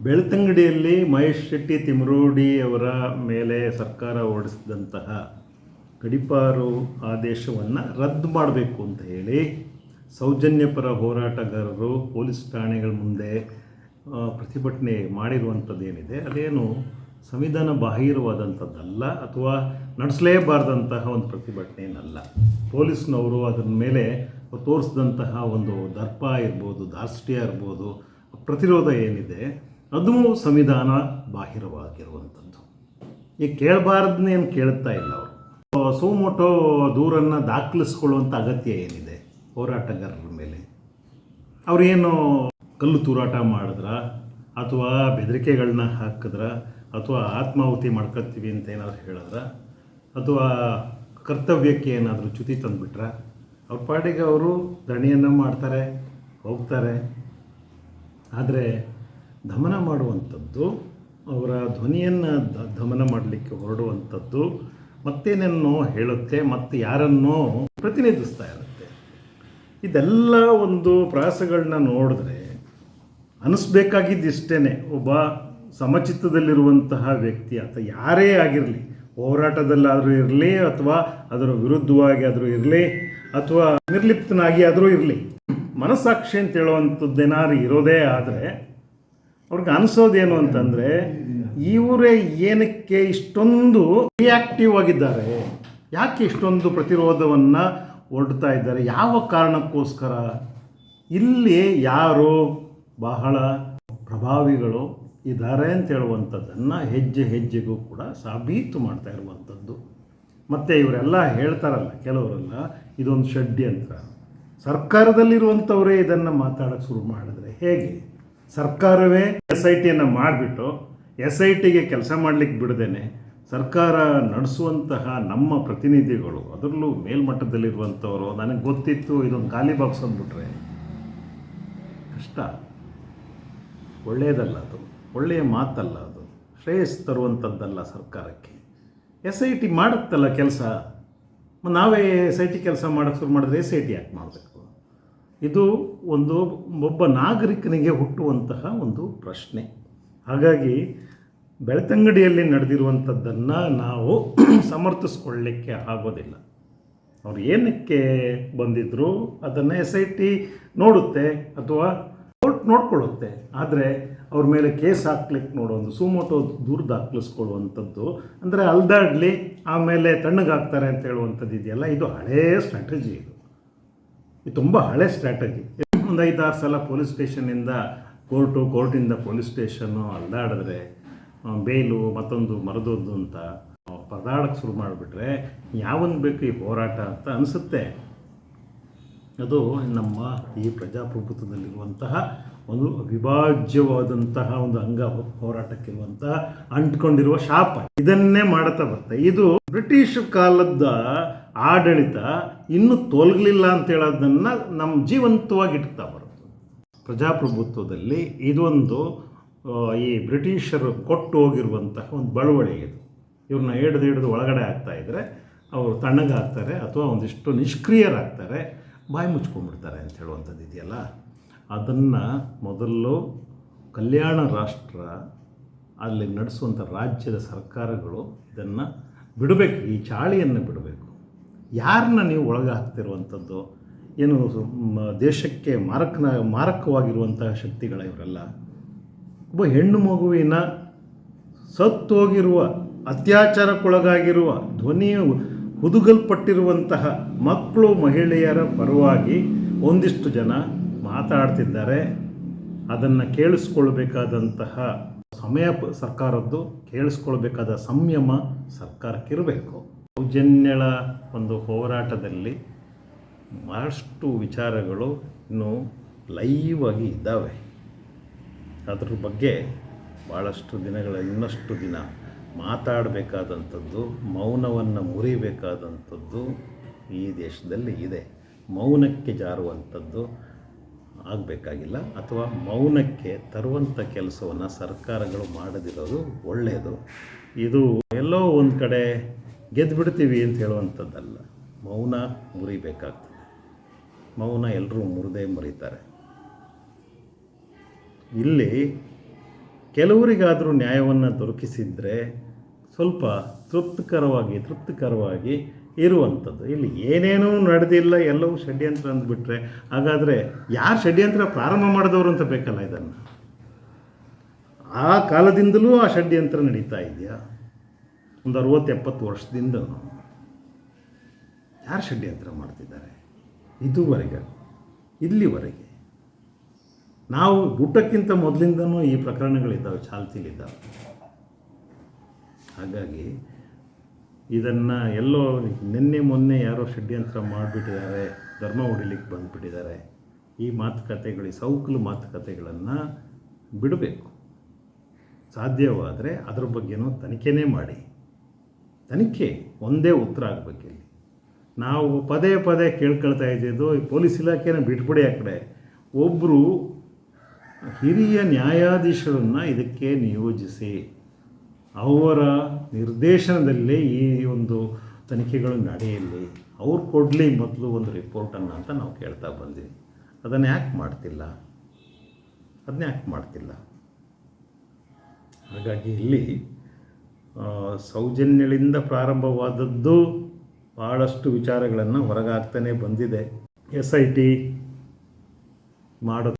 ಬೆಳ್ತಂಗಡಿಯಲ್ಲಿ ಮಹೇಶ್ ಶೆಟ್ಟಿ ತಿಮರೋಡಿ ಅವರ ಮೇಲೆ ಸರ್ಕಾರ ಹೊರಡಿಸಿದಂತಹ ಗಡಿಪಾರು ಆದೇಶವನ್ನು ರದ್ದು ಮಾಡಬೇಕು ಅಂತ ಹೇಳಿ ಸೌಜನ್ಯಪರ ಹೋರಾಟಗಾರರು ಪೊಲೀಸ್ ಠಾಣೆಗಳ ಮುಂದೆ ಪ್ರತಿಭಟನೆ ಮಾಡಿರುವಂಥದ್ದೇನಿದೆ, ಅದೇನು ಸಂವಿಧಾನ ಬಾಹಿರವಾದಂಥದ್ದಲ್ಲ ಅಥವಾ ನಡೆಸಲೇಬಾರ್ದಂತಹ ಒಂದು ಪ್ರತಿಭಟನೆಯನ್ನಲ್ಲ. ಪೊಲೀಸ್ನವರು ಅದರ ಮೇಲೆ ತೋರಿಸಿದಂತಹ ಒಂದು ದರ್ಪ ಇರ್ಬೋದು ದಾರ್ಷ್ಟ್ಯ ಇರ್ಬೋದು, ಪ್ರತಿರೋಧ ಏನಿದೆ ಅದು ಸಂವಿಧಾನ ಬಾಹಿರವಾಗಿರುವಂಥದ್ದು. ಈಗ ಕೇಳಬಾರ್ದನ್ನೇನು ಕೇಳ್ತಾ ಇಲ್ಲ ಅವರು. ಸೋಮೋಟೋ ದೂರನ್ನು ದಾಖಲಿಸ್ಕೊಳ್ಳುವಂಥ ಅಗತ್ಯ ಏನಿದೆ ಹೋರಾಟಗಾರರ ಮೇಲೆ? ಅವರೇನು ಕಲ್ಲು ತೂರಾಟ ಮಾಡಿದ್ರ? ಅಥವಾ ಬೆದರಿಕೆಗಳನ್ನ ಹಾಕಿದ್ರ? ಅಥವಾ ಆತ್ಮಾಹುತಿ ಮಾಡ್ಕೊತೀವಿ ಅಂತ ಏನಾದರೂ ಹೇಳಿದ್ರ? ಅಥವಾ ಕರ್ತವ್ಯಕ್ಕೆ ಏನಾದರೂ ಚ್ಯುತಿ ತಂದುಬಿಟ್ರ? ಅವ್ರ ಪಾಡಿಗೆ ಅವರು ದಣಿಯನ್ನು ಮಾಡ್ತಾರೆ, ಹೋಗ್ತಾರೆ. ಆದರೆ ದಮನ ಮಾಡುವಂಥದ್ದು, ಅವರ ಧ್ವನಿಯನ್ನು ದಮನ ಮಾಡಲಿಕ್ಕೆ ಹೊರಡುವಂಥದ್ದು ಮತ್ತೇನೇನೋ ಹೇಳುತ್ತೆ, ಮತ್ತು ಯಾರನ್ನೋ ಪ್ರತಿನಿಧಿಸ್ತಾ ಇರುತ್ತೆ. ಇದೆಲ್ಲ ಒಂದು ಪ್ರಾಸಗಳನ್ನ ನೋಡಿದ್ರೆ ಅನಿಸ್ಬೇಕಾಗಿದ್ದಿಷ್ಟೇ ಒಬ್ಬ ಸಮಚಿತ್ತದಲ್ಲಿರುವಂತಹ ವ್ಯಕ್ತಿ ಅಥವಾ ಯಾರೇ ಆಗಿರಲಿ, ಹೋರಾಟದಲ್ಲಾದರೂ ಇರಲಿ, ಅಥವಾ ಅದರ ವಿರುದ್ಧವಾಗಿ ಆದರೂ ಇರಲಿ, ಅಥವಾ ನಿರ್ಲಿಪ್ತನಾಗಿ ಆದರೂ ಇರಲಿ, ಮನಸ್ಸಾಕ್ಷಿ ಅಂತ ಹೇಳುವಂಥದ್ದೇನಾದ್ರು ಇರೋದೇ ಆದರೆ ಅವ್ರಿಗೆ ಅನಿಸೋದೇನು ಅಂತಂದರೆ, ಇವರೇ ಏನಕ್ಕೆ ಇಷ್ಟೊಂದು ರಿಯಾಕ್ಟಿವ್ ಆಗಿದ್ದಾರೆ, ಯಾಕೆ ಇಷ್ಟೊಂದು ಪ್ರತಿರೋಧವನ್ನು ಹೊರಡ್ತಾ ಇದ್ದಾರೆ, ಯಾವ ಕಾರಣಕ್ಕೋಸ್ಕರ? ಇಲ್ಲಿ ಯಾರು ಬಹಳ ಪ್ರಭಾವಿಗಳು ಇದ್ದಾರೆ ಅಂತ ಹೇಳುವಂಥದ್ದನ್ನು ಹೆಜ್ಜೆ ಹೆಜ್ಜೆಗೂ ಕೂಡ ಸಾಬೀತು ಮಾಡ್ತಾ ಇರುವಂಥದ್ದು. ಮತ್ತು ಇವರೆಲ್ಲ ಹೇಳ್ತಾರಲ್ಲ, ಕೆಲವರೆಲ್ಲ ಇದೊಂದು ಷಡ್ಯಂತ್ರ. ಸರ್ಕಾರದಲ್ಲಿರುವಂಥವರೇ ಇದನ್ನು ಮಾತಾಡೋಕ್ಕೆ ಶುರು ಮಾಡಿದ್ರೆ ಹೇಗೆ? ಸರ್ಕಾರವೇ ಎಸ್ ಐ ಟಿಯನ್ನು ಮಾಡಿಬಿಟ್ಟು ಎಸ್ ಐ ಟಿಗೆ ಕೆಲಸ ಮಾಡಲಿಕ್ಕೆ ಬಿಡದೇನೆ ಸರ್ಕಾರ ನಡೆಸುವಂತಹ ನಮ್ಮ ಪ್ರತಿನಿಧಿಗಳು, ಅದರಲ್ಲೂ ಮೇಲ್ಮಟ್ಟದಲ್ಲಿರುವಂಥವರು, ನನಗೆ ಗೊತ್ತಿತ್ತು ಇದೊಂದು ಖಾಲಿ ಬಾಕ್ಸ್ ಅಂದ್ಬಿಟ್ರೆ. ಕಷ್ಟ. ಒಳ್ಳೆಯದಲ್ಲ ಅದು. ಒಳ್ಳೆಯ ಮಾತಲ್ಲ ಅದು. ಶ್ರೇಯಸ್ ತರುವಂಥದ್ದಲ್ಲ ಸರ್ಕಾರಕ್ಕೆ. ಎಸ್ ಐ ಟಿ ಮಾಡುತ್ತಲ್ಲ ಕೆಲಸ. ನಾವೇ ಎಸ್ ಐ ಟಿ ಕೆಲಸ ಮಾಡೋಕ್ಕೆ ಶುರು ಮಾಡಿದ್ರೆ ಎಸ್ ಐ ಟಿ ಯಾಕೆ ಮಾಡಬೇಕು? ಇದು ಒಂದು ಒಬ್ಬ ನಾಗರಿಕನಿಗೆ ಹುಟ್ಟುವಂತಹ ಒಂದು ಪ್ರಶ್ನೆ. ಹಾಗಾಗಿ ಬೆಳ್ತಂಗಡಿಯಲ್ಲಿ ನಡೆದಿರುವಂಥದ್ದನ್ನು ನಾವು ಸಮರ್ಥಿಸ್ಕೊಳ್ಳಿಕ್ಕೆ ಆಗೋದಿಲ್ಲ. ಅವ್ರು ಏನಕ್ಕೆ ಬಂದಿದ್ದರು ಅದನ್ನು ಎಸ್ ಐ ಟಿ ನೋಡುತ್ತೆ ಅಥವಾ ಕೋರ್ಟ್ ನೋಡ್ಕೊಳ್ಳುತ್ತೆ. ಆದರೆ ಅವ್ರ ಮೇಲೆ ಕೇಸ್ ಹಾಕ್ಲಿಕ್ಕೆ ನೋಡೋದು ಸುಮೋಟೋ ದೂರ ದಾಖಲಿಸ್ಕೊಳ್ಳುವಂಥದ್ದು. ಅಂದರೆ ಅಲ್ದಾಡಲಿ ಆಮೇಲೆ ತಣ್ಣಗಾಗ್ತಾರೆ ಅಂತ ಹೇಳುವಂಥದ್ದು ಇದೆಯಲ್ಲ ಇದು ಹಳೇ ಸ್ಟ್ರಾಟಜಿ ಇದು. ಇದು ತುಂಬ ಹಳೆ ಸ್ಟ್ರಾಟಜಿ ಒಂದು ಐದಾರು ಸಲ ಪೊಲೀಸ್ ಸ್ಟೇಷನ್ನಿಂದ ಕೋರ್ಟು ಕೋರ್ಟಿಂದ ಪೊಲೀಸ್ ಸ್ಟೇಷನ್ನು ಅಲ್ದಾಡಿದ್ರೆ ಆ, ಬೇಲು ಮತ್ತೊಂದು ಮರದೊಂದು ಅಂತ ಪರದಾಡಕ್ಕೆ ಶುರು ಮಾಡಿಬಿಟ್ರೆ ಯಾವೊಂದು ಬೇಕು ಈ ಹೋರಾಟ ಅಂತ ಅನಿಸುತ್ತೆ. ಅದು ನಮ್ಮ ಈ ಪ್ರಜಾಪ್ರಭುತ್ವದಲ್ಲಿರುವಂತಹ ಒಂದು ಅವಿಭಾಜ್ಯವಾದಂತಹ ಒಂದು ಅಂಗ ಹೋರಾಟಕ್ಕಿರುವಂತಹ ಅಂಟ್ಕೊಂಡಿರುವ ಶಾಪ. ಇದನ್ನೇ ಮಾಡುತ್ತಾ ಬರ್ತಾ. ಇದು ಬ್ರಿಟಿಷ್ ಕಾಲದ ಆಡಳಿತ ಇನ್ನೂ ತೊಲಗಲಿಲ್ಲ ಅಂತ ಹೇಳೋದನ್ನು ನಮ್ಮ ಜೀವಂತವಾಗಿ ಬರುತ್ತೆ ಪ್ರಜಾಪ್ರಭುತ್ವದಲ್ಲಿ ಇದೊಂದು ಈ ಬ್ರಿಟಿಷರು ಕೊಟ್ಟು ಹೋಗಿರುವಂತಹ ಒಂದು ಬಳುವಳಿ ಇದು. ಇವ್ರನ್ನ ಹಿಡ್ದು ಹಿಡಿದು ಒಳಗಡೆ ಆಗ್ತಾ ಇದ್ದರೆ ಅವರು ತಣ್ಣಗಾಗ್ತಾರೆ ಅಥವಾ ಒಂದಿಷ್ಟು ನಿಷ್ಕ್ರಿಯರಾಗ್ತಾರೆ, ಬಾಯಿ ಮುಚ್ಕೊಂಡ್ಬಿಡ್ತಾರೆ ಅಂತ ಹೇಳುವಂಥದ್ದು ಇದೆಯಲ್ಲ. ಅದನ್ನು ಮೊದಲು ಕಲ್ಯಾಣ ರಾಷ್ಟ್ರ ಅಲ್ಲಿ ನಡೆಸುವಂಥ ರಾಜ್ಯದ ಸರ್ಕಾರಗಳು ಇದನ್ನು ಬಿಡಬೇಕು, ಈ ಚಾಳಿಯನ್ನು ಬಿಡಬೇಕು. ಯಾರನ್ನ ನೀವು ಒಳಗೆ ಹಾಕ್ತಿರುವಂಥದ್ದು ಏನು ದೇಶಕ್ಕೆ ಮಾರಕನ, ಮಾರಕವಾಗಿರುವಂತಹ ಶಕ್ತಿಗಳ ಇವರೆಲ್ಲ? ಒಬ್ಬ ಹೆಣ್ಣು ಮಗುವಿನ ಸತ್ತೋಗಿರುವ, ಅತ್ಯಾಚಾರಕ್ಕೊಳಗಾಗಿರುವ, ಧ್ವನಿ ಹುದುಗಲ್ಪಟ್ಟಿರುವಂತಹ ಮಕ್ಕಳು, ಮಹಿಳೆಯರ ಪರವಾಗಿ ಒಂದಿಷ್ಟು ಜನ ಮಾತಾಡ್ತಿದ್ದಾರೆ. ಅದನ್ನು ಕೇಳಿಸ್ಕೊಳ್ಬೇಕಾದಂತಹ ಸಮಯ ಸರ್ಕಾರದ್ದು, ಕೇಳಿಸ್ಕೊಳ್ಬೇಕಾದ ಸಂಯಮ ಸರ್ಕಾರಕ್ಕಿರಬೇಕು. ಸೌಜನ್ಯಳ ಒಂದು ಹೋರಾಟದಲ್ಲಿ ಭಾಳಷ್ಟು ವಿಚಾರಗಳು ಇನ್ನೂ ಲೈವ್ ಆಗಿ ಇದ್ದಾವೆ. ಅದ್ರ ಬಗ್ಗೆ ಭಾಳಷ್ಟು ದಿನಗಳ, ಇನ್ನಷ್ಟು ದಿನ ಮಾತಾಡಬೇಕಾದಂಥದ್ದು, ಮೌನವನ್ನು ಮುರಿಬೇಕಾದಂಥದ್ದು ಈ ದೇಶದಲ್ಲಿ ಇದೆ. ಮೌನಕ್ಕೆ ಜಾರುವಂಥದ್ದು ಆಗಬೇಕಾಗಿಲ್ಲ. ಅಥವಾ ಮೌನಕ್ಕೆ ತರುವಂಥ ಕೆಲಸವನ್ನು ಸರ್ಕಾರಗಳು ಮಾಡದಿರೋದು ಒಳ್ಳೆಯದು ಇದು ಎಲ್ಲೋ ಒಂದು ಕಡೆ ಗೆದ್ದು ಬಿಡ್ತೀವಿ ಅಂತ ಹೇಳುವಂಥದ್ದಲ್ಲ. ಮೌನ ಮುರಿಬೇಕಾಗ್ತದೆ. ಮೌನ ಎಲ್ಲರೂ ಮುರಿದೇ ಮುರಿತಾರೆ. ಇಲ್ಲಿ ಕೆಲವರಿಗಾದರೂ ನ್ಯಾಯವನ್ನು ದೊರಕಿಸಿದರೆ ಸ್ವಲ್ಪ ತೃಪ್ತಿಕರವಾಗಿ ತೃಪ್ತಿಕರವಾಗಿ ಇರುವಂಥದ್ದು. ಇಲ್ಲಿ ಏನೇನೂ ನಡೆದಿಲ್ಲ, ಎಲ್ಲವೂ ಷಡ್ಯಂತ್ರ ಅಂದ್ಬಿಟ್ರೆ, ಹಾಗಾದರೆ ಯಾರು ಷಡ್ಯಂತ್ರ ಪ್ರಾರಂಭ ಮಾಡಿದವರು ಅಂತ ಬೇಕಲ್ಲ ಇದನ್ನು? ಆ ಕಾಲದಿಂದಲೂ ಆ ಷಡ್ಯಂತ್ರ ನಡೀತಾ ಇದೆಯಾ? ಒಂದು ಅರುವತ್ತು ಎಪ್ಪತ್ತು ವರ್ಷದಿಂದ ಯಾರು ಷಡ್ಯಂತ್ರ ಮಾಡ್ತಿದ್ದಾರೆ? ಇದುವರೆಗೆ, ಇಲ್ಲಿವರೆಗೆ. ನಾವು ಊಟಕ್ಕಿಂತ ಮೊದಲಿಂದನೂ ಈ ಪ್ರಕರಣಗಳಿದ್ದಾವೆ, ಚಾಲ್ತಿಲಿದ್ದಾವೆ. ಹಾಗಾಗಿ ಇದನ್ನು ಎಲ್ಲೋ ನಿನ್ನೆ, ಮೊನ್ನೆ ಯಾರೋ ಷಡ್ಯಂತ್ರ ಮಾಡಿಬಿಟ್ಟಿದ್ದಾರೆ, ಧರ್ಮ ಹೊಡಿಲಿಕ್ಕೆ ಬಂದುಬಿಟ್ಟಿದ್ದಾರೆ. ಈ ಮಾತುಕತೆಗಳು ಸೌಕಲು ಮಾತುಕತೆಗಳನ್ನು ಬಿಡಬೇಕು. ಸಾಧ್ಯವಾದರೆ ಅದ್ರ ಬಗ್ಗೆನೂ ತನಿಖೆನೇ ಮಾಡಿ. ತನಿಖೆ ಒಂದೇ ಉತ್ತರ ಆಗಬೇಕಿಲ್ಲಿ ನಾವು ಪದೇ ಪದೇ ಕೇಳ್ಕೊಳ್ತಾ ಇದ್ದಿದ್ದು ಈ ಪೊಲೀಸ್ ಇಲಾಖೆನ ಬಿಟ್ಬಿಡಿ ಆ ಕಡೆ. ಒಬ್ಬರು ಹಿರಿಯ ನ್ಯಾಯಾಧೀಶರನ್ನು ಇದಕ್ಕೆ ನಿಯೋಜಿಸಿ. ಅವರ ನಿರ್ದೇಶನದಲ್ಲೇ ಈ ಒಂದು ತನಿಖೆಗಳು ನಡೆಯಲಿ. ಅವ್ರು ಕೊಡಲಿ ಮೊದಲು ಒಂದು ರಿಪೋರ್ಟನ್ನು ಅಂತ ನಾವು ಕೇಳ್ತಾ ಬಂದ್ವಿ. ಅದನ್ನು ಯಾಕೆ ಮಾಡ್ತಿಲ್ಲ? ಅದನ್ನ ಯಾಕೆ ಮಾಡ್ತಿಲ್ಲ? ಹಾಗಾಗಿ ಇಲ್ಲಿ ಸೌಜನ್ಯಗಳಿಂದ ಪ್ರಾರಂಭವಾದದ್ದು ಭಾಳಷ್ಟು ವಿಚಾರಗಳನ್ನು ಹೊರಗಾಗ್ತಾನೆ ಬಂದಿದೆ. ಎಸ್ ಐ ಟಿ ಮಾಡೋ